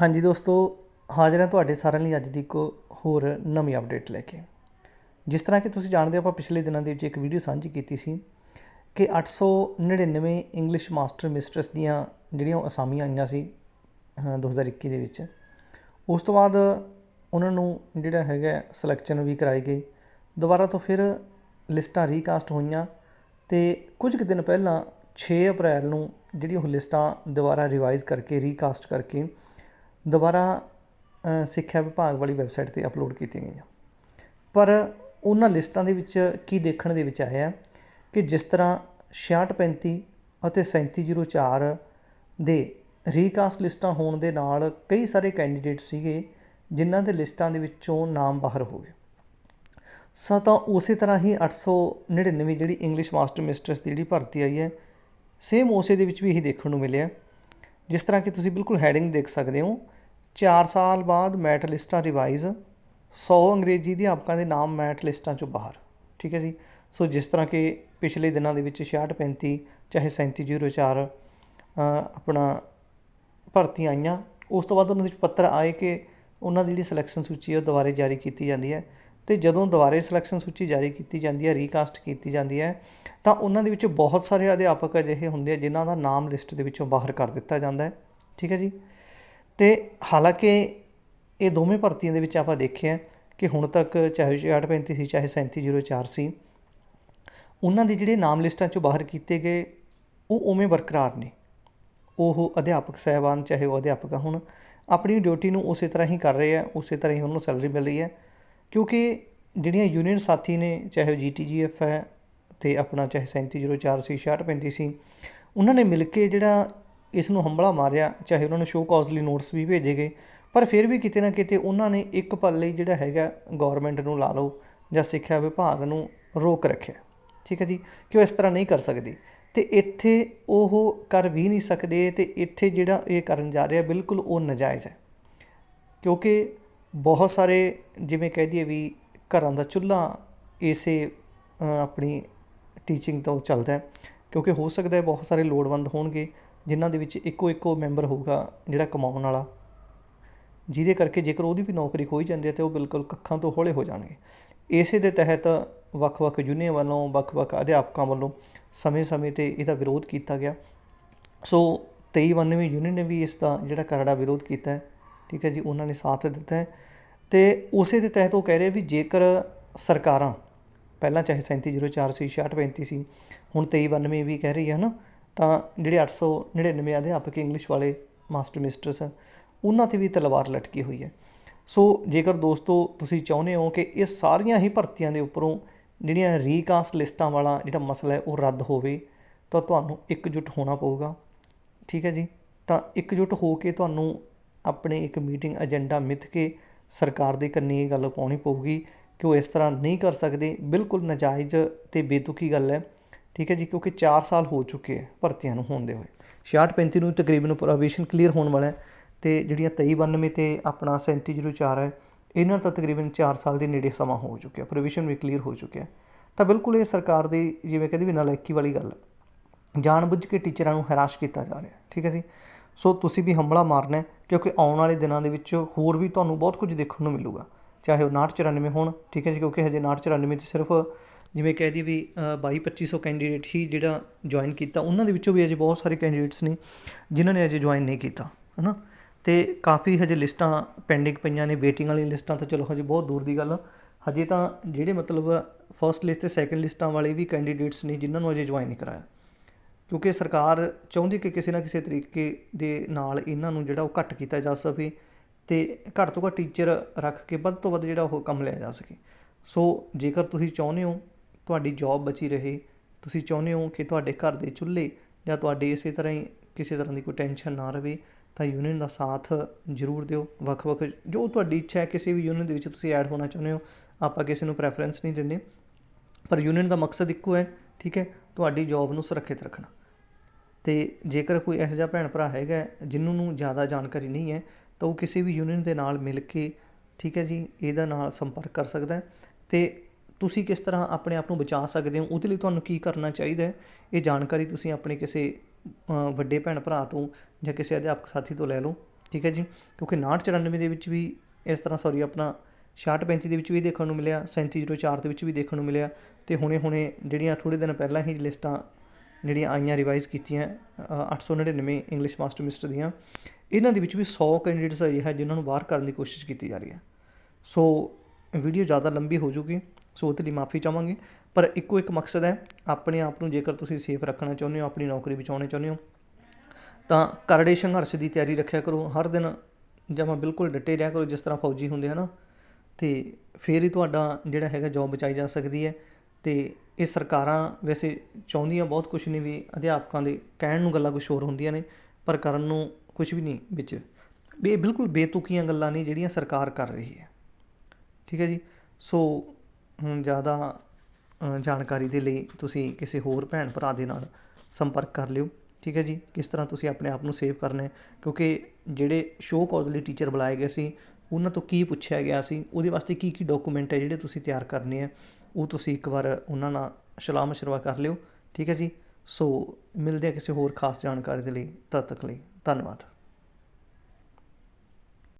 ਹਾਂਜੀ ਦੋਸਤੋ ਹਾਜ਼ਰ ਹਾਂ ਤੁਹਾਡੇ ਸਾਰਿਆਂ ਲਈ ਅੱਜ ਦੀ ਇੱਕ ਹੋਰ ਨਵੀਂ ਅਪਡੇਟ ਲੈ ਕੇ। ਜਿਸ ਤਰ੍ਹਾਂ ਕਿ ਤੁਸੀਂ ਜਾਣਦੇ ਹੋ ਆਪਾਂ ਪਿਛਲੇ ਦਿਨਾਂ ਦੇ ਵਿੱਚ ਇੱਕ ਵੀਡੀਓ ਸਾਂਝੀ ਕੀਤੀ ਸੀ ਕਿ 899 ਇੰਗਲਿਸ਼ ਮਾਸਟਰ ਮਿਸਟਰਸ ਦੀਆਂ ਜਿਹੜੀਆਂ ਉਹ ਅਸਾਮੀਆਂ ਆਈਆਂ ਸੀ ਅ, 2021 ਦੇ ਵਿੱਚ। ਉਸ ਤੋਂ ਬਾਅਦ ਉਹਨਾਂ ਨੂੰ ਜਿਹੜਾ ਹੈਗਾ ਸਿਲੈਕਸ਼ਨ ਵੀ ਕਰਾਈ ਗਈ। ਦੁਬਾਰਾ ਤੋਂ ਫਿਰ ਲਿਸਟਾਂ ਰੀਕਾਸਟ ਹੋਈਆਂ ਤੇ ਕੁਝ ਕੁ ਦਿਨ ਪਹਿਲਾਂ 6 ਅਪ੍ਰੈਲ ਨੂੰ ਜਿਹੜੀ ਉਹ ਲਿਸਟਾਂ ਦੁਬਾਰਾ ਰਿਵਾਈਜ਼ ਕਰਕੇ ਰੀਕਾਸਟ ਕਰਕੇ ਦੁਬਾਰਾ ਸਿੱਖਿਆ ਵਿਭਾਗ ਵਾਲੀ ਵੈਬਸਾਈਟ ਤੇ ਅਪਲੋਡ ਕੀਤੀਆਂ ਗਈਆਂ। ਪਰ ਉਹਨਾਂ ਲਿਸਟਾਂ ਦੇ ਵਿੱਚ ਕੀ ਦੇਖਣ ਦੇ ਵਿੱਚ ਆਇਆ ਕਿ ਜਿਸ ਤਰ੍ਹਾਂ 6635 ਅਤੇ 3704 ਦੇ ਰੀਕਾਸਟ ਲਿਸਟਾਂ ਹੋਣ ਦੇ ਨਾਲ ਕਈ ਸਾਰੇ ਕੈਂਡੀਡੇਟ ਸੀਗੇ ਜਿਨ੍ਹਾਂ ਦੇ ਲਿਸਟਾਂ ਦੇ ਵਿੱਚੋਂ ਨਾਮ ਬਾਹਰ ਹੋ ਗਏ। ਸੋ ਤਾਂ ਉਸੇ ਤਰ੍ਹਾਂ ਹੀ 899 ਜਿਹੜੀ ਇੰਗਲਿਸ਼ ਮਾਸਟਰ ਮਿਸਟਰਸ ਦੀ ਜਿਹੜੀ ਭਰਤੀ ਆਈ ਹੈ ਸੇਮ ਉਸੇ ਦੇ ਵਿੱਚ ਵੀ ਇਹੀ ਦੇਖਣ ਨੂੰ ਮਿਲਿਆ। ਜਿਸ ਤਰ੍ਹਾਂ ਕਿ ਤੁਸੀਂ ਬਿਲਕੁਲ ਹੈਡਿੰਗ ਦੇਖ ਸਕਦੇ ਹੋ 4 ਸਾਲ ਬਾਅਦ ਮੈਟ ਲਿਸਟਾਂ ਰਿਵਾਈਜ਼ 100 ਅੰਗਰੇਜ਼ੀ ਅਧਿਆਪਕਾਂ ਦੇ ਨਾਮ ਮੈਟ ਲਿਸਟਾਂ ਚੋਂ ਬਾਹਰ ਠੀਕ ਹੈ ਜੀ? ਸੋ ਜਿਸ ਤਰ੍ਹਾਂ ਕਿ ਪਿਛਲੇ ਦਿਨਾਂ ਦੇ ਵਿੱਚ 6635 ਚਾਹੇ 3704 ਅ, ਆਪਣਾ ਭਰਤੀਆਂ ਆਈਆਂ ਉਸ ਤੋਂ ਬਾਅਦ ਉਹਨਾਂ ਦੇ ਵਿੱਚ ਪੱਤਰ ਆਏ ਕਿ ਉਹਨਾਂ ਦੀ ਜਿਹੜੀ ਸਿਲੈਕਸ਼ਨ ਸੂਚੀ ਹੈ ਉਹ ਦੁਬਾਰੇ ਜਾਰੀ ਕੀਤੀ ਜਾਂਦੀ ਹੈ। ਤੇ ਜਦੋਂ ਦੁਬਾਰੇ ਸਿਲੈਕਸ਼ਨ ਸੂਚੀ ਜਾਰੀ ਕੀਤੀ ਜਾਂਦੀ ਹੈ ਰੀਕਾਸਟ ਕੀਤੀ ਜਾਂਦੀ ਹੈ, ਤਾਂ ਉਹਨਾਂ ਦੇ ਵਿੱਚ ਬਹੁਤ ਸਾਰੇ ਅਧਿਆਪਕ ਅਜਿਹੇ ਹੁੰਦੇ ਆ ਜਿਨ੍ਹਾਂ ਦਾ ਨਾਮ ਲਿਸਟ ਦੇ ਵਿੱਚੋਂ ਬਾਹਰ ਕਰ ਦਿੱਤਾ ਜਾਂਦਾ ਹੈ। ਠੀਕ ਹੈ ਜੀ? ਤੇ ਹਾਲਾਂਕਿ ਇਹ ਦੋਵੇਂ ਭਰਤੀਆਂ ਦੇ ਵਿੱਚ ਆਪਾਂ ਦੇਖਿਆ ਕਿ ਹੁਣ ਤੱਕ ਚਾਹੇ 6835 ਸੀ, ਚਾਹੇ 3704 ਸੀ, ਉਹਨਾਂ ਦੇ ਜਿਹੜੇ ਨਾਮ ਲਿਸਟਾਂ ਚੋਂ ਬਾਹਰ ਕੀਤੇ ਗਏ, ਉਹ ਉਵੇਂ ਬਰਕਰਾਰ ਨੇ। ਉਹ ਅਧਿਆਪਕ ਸਹਿਬਾਨ, ਚਾਹੇ ਉਹ ਅਧਿਆਪਕ ਹੋਣ, ਆਪਣੀ ਡਿਊਟੀ ਨੂੰ ਉਸੇ ਤਰ੍ਹਾਂ ਹੀ ਕਰ ਰਹੇ ਆ, ਉਸੇ ਤਰ੍ਹਾਂ ਹੀ ਉਹਨੂੰ ਸੈਲਰੀ ਮਿਲ ਰਹੀ ਹੈ। ਕਿਉਂਕਿ ਜਿਹੜੀਆਂ ਯੂਨੀਅਨ ਸਾਥੀ ਨੇ, ਚਾਹੇ ਉਹ ਜੀਟੀਜੀਐਫ ਹੈ ਅਤੇ ਆਪਣਾ ਚਾਹੇ 3704 ਸੀ 6635 ਸੀ, ਉਹਨਾਂ ਨੇ ਮਿਲ ਕੇ ਜਿਹੜਾ ਇਸ ਨੂੰ ਹੰਬਲਾ ਮਾਰਿਆ, ਚਾਹੇ ਉਹਨਾਂ ਨੂੰ ਸ਼ੋਅ ਕਾਜ਼ ਲਈ ਨੋਟਿਸ ਵੀ ਭੇਜੇ ਗਏ, ਪਰ ਫਿਰ ਵੀ ਕਿਤੇ ਨਾ ਕਿਤੇ ਉਹਨਾਂ ਨੇ ਇੱਕ ਪਲ ਲਈ ਜਿਹੜਾ ਹੈਗਾ ਗਵਰਨਮੈਂਟ ਨੂੰ ਲਾ ਲਓ ਜਾਂ ਸਿੱਖਿਆ ਵਿਭਾਗ ਨੂੰ ਰੋਕ ਰੱਖਿਆ। ਠੀਕ ਹੈ ਜੀ? ਕਿ ਉਹ ਇਸ ਤਰ੍ਹਾਂ ਨਹੀਂ ਕਰ ਸਕਦੀ? ਤੇ ਇੱਥੇ ਉਹ ਕਰ ਵੀ ਨਹੀਂ ਸਕਦੇ ਤੇ ਇੱਥੇ ਜਿਹੜਾ ਇਹ ਕਰਨ ਜਾ ਰਿਹਾ, ਬਿਲਕੁਲ ਉਹ ਨਜਾਇਜ਼ ਹੈ। ਕਿਉਂਕਿ ਬਹੁਤ ਸਾਰੇ ਜਿਵੇਂ ਕਹਿ ਦਈਏ ਵੀ ਘਰਾਂ ਦਾ ਚੁੱਲ੍ਹਾ ਇਸੇ ਆਪਣੀ ਟੀਚਿੰਗ ਤੋਂ ਚੱਲਦਾ ਕਿਉਂਕਿ ਹੋ ਸਕਦਾ ਹੈ ਬਹੁਤ ਸਾਰੇ ਲੋੜਵੰਦ ਹੋਣਗੇ, ਜਿਨ੍ਹਾਂ ਦੇ ਵਿੱਚ ਇੱਕੋ ਇੱਕੋ ਮੈਂਬਰ ਹੋਊਗਾ ਜਿਹੜਾ ਕਮਾਉਣ ਵਾਲਾ। ਜਿਹਦੇ ਕਰਕੇ ਜੇਕਰ ਉਹਦੀ ਵੀ ਨੌਕਰੀ ਖੋਈ ਜਾਂਦੀ ਹੈ ਤੇ ਉਹ ਬਿਲਕੁਲ ਕੱਖਾਂ ਤੋਂ ਹੌਲੇ ਹੋ ਜਾਣਗੇ। ਇਸੇ ਦੇ ਤਹਿਤ ਵੱਖ-ਵੱਖ ਯੂਨੀਅਨ ਵੱਲੋਂ, ਵੱਖ-ਵੱਖ ਅਧਿਆਪਕਾਂ ਵੱਲੋਂ ਸਮੇਂ-ਸਮੇਂ ਤੇ ਇਹਦਾ ਵਿਰੋਧ ਕੀਤਾ ਗਿਆ। ਸੋ 2392 ਯੂਨੀਅਨ ਨੇ ਵੀ ਇਸ ਦਾ ਜਿਹੜਾ ਕਰੜਾ ਵਿਰੋਧ ਕੀਤਾ ਹੈ, ਠੀਕ ਹੈ ਜੀ, ਉਹਨਾਂ ਨੇ ਸਾਥ ਦਿੱਤਾ ਹੈ। ਅਤੇ ਉਸੇ ਦੇ ਤਹਿਤ ਉਹ ਕਹਿ ਰਹੇ ਵੀ ਜੇਕਰ ਸਰਕਾਰਾਂ, ਪਹਿਲਾਂ ਚਾਹੇ 3704 ਸੀ 6635 ਸੀ, ਹੁਣ 2392 ਵੀ ਕਹਿ ਰਹੀ ਹੈ ਨਾ, ਤਾਂ ਜਿਹੜੇ 899 ਅਧਿਆਪਕ ਇੰਗਲਿਸ਼ ਵਾਲੇ ਮਾਸਟਰ ਮਿਸਟਰਸ ਉਹਨਾਂ ਤੇ ਵੀ ਤਲਵਾਰ ਲਟਕੀ ਹੋਈ ਹੈ। ਸੋ ਜੇਕਰ ਦੋਸਤੋ ਤੁਸੀਂ ਚਾਹੁੰਦੇ ਹੋ ਕਿ ਇਹ ਸਾਰੀਆਂ ਹੀ ਭਰਤੀਆਂ ਦੇ ਉੱਪਰੋਂ ਜਿਹੜੀਆਂ ਰੀਕਾਸਟ ਲਿਸਟਾਂ ਵਾਲਾ ਜਿਹੜਾ ਮਸਲਾ ਹੈ ਉਹ ਰੱਦ ਹੋਵੇ, ਤਾਂ ਤੁਹਾਨੂੰ ਇਕਜੁੱਟ ਹੋਣਾ ਪਊਗਾ। ਠੀਕ ਹੈ ਜੀ? ਤਾਂ ਇਕਜੁੱਟ ਹੋ ਕੇ ਤੁਹਾਨੂੰ ਆਪਣੇ ਇੱਕ ਮੀਟਿੰਗ ਏਜੰਡਾ ਮਿੱਥ ਕੇ ਸਰਕਾਰ ਦੇ ਕੰਨੀ ਇਹ ਗੱਲ ਪਾਉਣੀ ਪਊਗੀ ਕਿ ਉਹ ਇਸ ਤਰ੍ਹਾਂ ਨਹੀਂ ਕਰ ਸਕਦੇ। ਬਿਲਕੁਲ ਨਾਜਾਇਜ਼ ਤੇ ਬੇਤੁਕੀ ਗੱਲ ਹੈ। ਠੀਕ ਹੈ ਜੀ, ਕਿਉਂਕਿ 4 ਸਾਲ ਹੋ ਚੁੱਕੇ ਹੈ ਭਰਤੀਆਂ ਨੂੰ ਹੋਣ ਦੇ ਹੋਏ। 6635 ਨੂੰ ਤਕਰੀਬਨ ਪ੍ਰੋਬੇਸ਼ਨ ਕਲੀਅਰ ਹੋਣ ਵਾਲਾ ਹੈ ਤੇ ਜਿਹੜੀਆਂ 2392 ਤੇ ਆਪਣਾ 3704 ਹੈ, ਇਹਨਾਂ ਦਾ ਤਕਰੀਬਨ 4 ਸਾਲ ਦੇ ਨੇੜੇ ਸਮਾਂ ਹੋ ਚੁੱਕਿਆ ਪ੍ਰੋਵੀਸ਼ਨ ਵੀ ਕਲੀਅਰ ਹੋ ਚੁੱਕਿਆ ਤਾਂ ਬਿਲਕੁਲ ਇਹ ਸਰਕਾਰ ਦੀ ਜਿਵੇਂ ਕਹਿੰਦੇ ਵੀ ਨਾਲਾਇਕੀ ਵਾਲੀ ਗੱਲ ਹੈ। ਜਾਣਬੁੱਝ ਕੇ ਟੀਚਰਾਂ ਨੂੰ ਹਰਾਸ਼ ਕੀਤਾ ਜਾ ਰਿਹਾ ਠੀਕ ਹੈ ਜੀ ਸੋ ਤੁਸੀਂ ਵੀ ਹੰਬਲਾ ਮਾਰਨਾ ਕਿਉਂਕਿ ਆਉਣ ਵਾਲੇ ਦਿਨਾਂ ਦੇ ਵਿੱਚ ਹੋਰ ਵੀ ਤੁਹਾਨੂੰ ਬਹੁਤ ਕੁਝ ਦੇਖਣ ਨੂੰ ਮਿਲੂਗਾ। ਚਾਹੇ ਉਹ 5994 ਹੋਣ, ਠੀਕ ਹੈ ਜੀ, ਕਿਉਂਕਿ ਹਜੇ 5994 'ਚ ਸਿਰਫ ਜਿਵੇਂ ਕਹਿ ਦਈਏ ਵੀ 22 2500 ਕੈਂਡੀਡੇਟ ਹੀ ਜਿਹੜਾ ਜੁਆਇਨ ਕੀਤਾ, ਉਹਨਾਂ ਦੇ ਵਿੱਚੋਂ ਵੀ ਅਜੇ ਬਹੁਤ ਸਾਰੇ ਕੈਂਡੀਡੇਟਸ ਨੇ, ਜਿਨ੍ਹਾਂ ਨੇ ਅਜੇ ਜੁਆਇਨ ਨਹੀਂ ਕੀਤਾ, ਹਨਾ? ਤੇ ਕਾਫੀ ਹਜੇ ਲਿਸਟਾਂ ਪੈਂਡਿੰਗ ਪਈਆਂ ਨੇ ਵੇਟਿੰਗ ਵਾਲੀ ਲਿਸਟਾਂ ਤਾਂ ਚਲੋ ਹਜੇ ਬਹੁਤ ਦੂਰ ਦੀ ਗੱਲ ਹਜੇ ਤਾਂ ਜਿਹੜੇ ਮਤਲਬ ਫਰਸਟ ਲਿਸਟ ਤੇ ਸੈਕੰਡ ਲਿਸਟਾਂ ਵਾਲੇ ਵੀ ਕੈਂਡੀਡੇਟਸ ਨੇ, ਜਿਨ੍ਹਾਂ ਨੂੰ ਅਜੇ ਜੁਆਇਨ ਨਹੀਂ ਕਰਾਇਆ। ਕਿਉਂਕਿ ਸਰਕਾਰ ਚਾਹੁੰਦੀ ਕਿ ਕਿਸੇ ਨਾ ਕਿਸੇ ਤਰੀਕੇ ਦੇ ਨਾਲ ਇਹਨਾਂ ਨੂੰ ਜਿਹੜਾ ਉਹ ਘੱਟ ਕੀਤਾ ਜਾ ਸਕੇ ਤੇ ਘੱਟ ਤੋਂ ਘੱਟ ਟੀਚਰ ਰੱਖ ਕੇ ਵੱਧ ਤੋਂ ਵੱਧ ਜਿਹੜਾ ਉਹ ਕੰਮ ਲਿਆ ਜਾ ਸਕੇ। ਸੋ ਜੇਕਰ ਤੁਸੀਂ ਚਾਹੁੰਦੇ ਹੋ ਤੁਹਾਡੀ ਜੌਬ ਬਚੀ ਰਹੇ, ਤੁਸੀਂ ਚਾਹੁੰਦੇ ਹੋ ਕਿ ਤੁਹਾਡੇ ਘਰ ਦੇ ਚੁੱਲ੍ਹੇ ਜਾਂ ਤੁਹਾਡੇ ਇਸੇ ਤਰ੍ਹਾਂ ਹੀ ਕਿਸੇ ਤਰ੍ਹਾਂ ਦੀ ਕੋਈ ਟੈਨਸ਼ਨ ਨਾ ਰਹੇ, ਤਾਂ ਯੂਨੀਅਨ ਦਾ ਸਾਥ ਜ਼ਰੂਰ ਦਿਓ। ਵੱਖ-ਵੱਖ ਜੋ ਤੁਹਾਡੀ ਇੱਛਾ ਹੈ, ਕਿਸੇ ਵੀ ਯੂਨੀਅਨ ਦੇ ਵਿੱਚ ਤੁਸੀਂ ਐਡ ਹੋਣਾ ਚਾਹੁੰਦੇ ਹੋ, ਆਪਾਂ ਕਿਸੇ ਨੂੰ ਪ੍ਰੈਫਰੈਂਸ ਨਹੀਂ ਦਿੰਦੇ। ਪਰ ਯੂਨੀਅਨ ਦਾ ਮਕਸਦ ਇੱਕੋ ਹੈ, ਠੀਕ ਹੈ, ਤੁਹਾਡੀ ਜੌਬ ਨੂੰ ਸੁਰੱਖਿਅਤ ਰੱਖਣਾ। ਅਤੇ ਜੇਕਰ ਕੋਈ ਇਹੋ ਜਿਹਾ ਭੈਣ ਭਰਾ ਹੈਗਾ ਜਿਹਨੂੰ ਨੂੰ ਜ਼ਿਆਦਾ ਜਾਣਕਾਰੀ ਨਹੀਂ ਹੈ, ਤਾਂ ਉਹ ਕਿਸੇ ਵੀ ਯੂਨੀਅਨ ਦੇ ਨਾਲ ਮਿਲ ਕੇ, ਠੀਕ ਹੈ ਜੀ, ਇਹਦਾ ਨਾਲ ਸੰਪਰਕ ਕਰ ਸਕਦਾ ਅਤੇ ਤੁਸੀਂ ਕਿਸ ਤਰ੍ਹਾਂ ਆਪਣੇ ਆਪ ਨੂੰ ਬਚਾ ਸਕਦੇ ਹੋ? ਉਹਦੇ ਲਈ ਤੁਹਾਨੂੰ ਕੀ ਕਰਨਾ ਚਾਹੀਦਾ ਇਹ ਜਾਣਕਾਰੀ ਤੁਸੀਂ ਆਪਣੇ ਕਿਸੇ ਵੱਡੇ ਭੈਣ ਭਰਾ ਤੋਂ ਜਾਂ ਕਿਸੇ ਅਧਿਆਪਕ ਸਾਥੀ ਤੋਂ ਲੈ ਲਓ, ਠੀਕ ਹੈ ਜੀ। ਕਿਉਂਕਿ 5994 ਦੇ ਵਿੱਚ ਵੀ ਇਸ ਤਰ੍ਹਾਂ ਸੌਰੀ ਆਪਣਾ 6635 ਦੇ ਵਿੱਚ ਵੀ ਦੇਖਣ ਨੂੰ ਮਿਲਿਆ 3704 ਦੇ ਵਿੱਚ ਵੀ ਦੇਖਣ ਨੂੰ ਮਿਲਿਆ, ਤੇ ਹੁਣੇ ਹੁਣੇ ਜਿਹੜੀਆਂ ਥੋੜੇ ਦਿਨ ਪਹਿਲਾਂ ਹੀ ਲਿਸਟਾਂ ਜਿਹੜੀਆਂ ਆਈਆਂ ਰਿਵਾਈਜ਼ ਕੀਤੀਆਂ ਅ, 899 ਇੰਗਲਿਸ਼ ਮਾਸਟਰ ਮਿਸਟਰ ਦੀਆਂ ਇਹਨਾਂ ਦੇ ਵਿੱਚ ਵੀ 100 ਕੈਂਡੀਡੇਟਸ ਅਜਿਹੇ ਹੈ ਜਿਨ੍ਹਾਂ ਨੂੰ ਬਾਹਰ ਕਰਨ ਦੀ ਕੋਸ਼ਿਸ਼ ਕੀਤੀ ਜਾ ਰਹੀ ਹੈ। ਸੋ ਵੀਡੀਓ ਜ਼ਿਆਦਾ ਲੰਬੀ ਹੋ ਜੂਗੀ ਸੋ ਉਹਦੇ ਲਈ ਮਾਫੀ ਚਾਹਾਂਗੇ ਪਰ ਇੱਕੋ ਇੱਕ ਮਕਸਦ ਹੈ ਆਪਣੇ ਆਪ ਨੂੰ ਜੇਕਰ ਤੁਸੀਂ ਸੇਫ ਰੱਖਣਾ ਚਾਹੁੰਦੇ ਹੋ ਆਪਣੀ ਨੌਕਰੀ ਬਚਾਉਣੀ ਚਾਹੁੰਦੇ ਹੋ ਤਾਂ ਕਰੜੇ ਸੰਘਰਸ਼ ਦੀ ਤਿਆਰੀ ਰੱਖਿਆ ਕਰੋ। ਹਰ ਦਿਨ ਜਮਾਂ ਬਿਲਕੁਲ ਡਟੇ ਰਿਹਾ ਕਰੋ ਜਿਸ ਤਰ੍ਹਾਂ ਫੌਜੀ ਹੁੰਦੇ ਹਨ ਤੇ ਫਿਰ ਹੀ ਤੁਹਾਡਾ ਜਿਹੜਾ ਹੈਗਾ ਜੌਬ ਬਚਾਈ ਜਾ ਸਕਦੀ ਹੈ। ਅਤੇ ਇਹ ਸਰਕਾਰਾਂ ਵੈਸੇ ਚਾਹੁੰਦੀਆਂ ਬਹੁਤ ਕੁਝ ਨੇ ਵੀ ਅਧਿਆਪਕਾਂ ਦੇ ਕਹਿਣ ਨੂੰ ਗੱਲਾਂ ਕੁਛ ਹੋਰ ਹੁੰਦੀਆਂ ਨੇ, ਪਰ ਕਰਨ ਨੂੰ ਕੁਝ ਵੀ ਨਹੀਂ ਵਿੱਚ। ਵੀ ਇਹ ਬਿਲਕੁਲ ਬੇਤੁਕੀਆਂ ਗੱਲਾਂ ਨੇ ਜਿਹੜੀਆਂ ਸਰਕਾਰ ਕਰ ਰਹੀ ਹੈ। ਠੀਕ ਹੈ ਜੀ? ਸੋ, ਹੁਣ ਜ਼ਿਆਦਾ ਜਾਣਕਾਰੀ ਦੇ ਲਈ ਤੁਸੀਂ ਕਿਸੇ ਹੋਰ ਭੈਣ ਭਰਾ ਦੇ ਨਾਲ ਸੰਪਰਕ ਕਰ ਲਿਓ। ਠੀਕ ਹੈ ਜੀ? ਕਿਸ ਤਰ੍ਹਾਂ ਤੁਸੀਂ ਆਪਣੇ ਆਪ ਨੂੰ ਸੇਵ ਕਰਨਾ ਹੈ? ਕਿਉਂਕਿ ਜਿਹੜੇ ਸ਼ੋਅ ਕਾਜ਼ ਲਈ ਟੀਚਰ ਬੁਲਾਏ ਗਏ ਸੀ ਉਹਨਾਂ ਤੋਂ ਕੀ ਪੁੱਛਿਆ ਗਿਆ ਸੀ, ਉਹਦੇ ਵਾਸਤੇ ਕੀ ਕੀ ਡਾਕੂਮੈਂਟ ਹੈ ਜਿਹੜੇ ਤੁਸੀਂ ਤਿਆਰ ਕਰਨੇ ਆ, ਉਹ ਤੁਸੀਂ ਇੱਕ ਵਾਰ ਉਹਨਾਂ ਨਾਲ ਸਲਾਹ ਮਸ਼ਵਰਾ ਕਰ ਲਿਓ, ਠੀਕ ਹੈ ਜੀ? ਸੋ ਮਿਲਦੇ ਆ ਕਿਸੇ ਹੋਰ ਖਾਸ ਜਾਣਕਾਰੀ ਦੇ ਲਈ, ਤਦ ਤੱਕ ਲਈ, ਧੰਨਵਾਦ।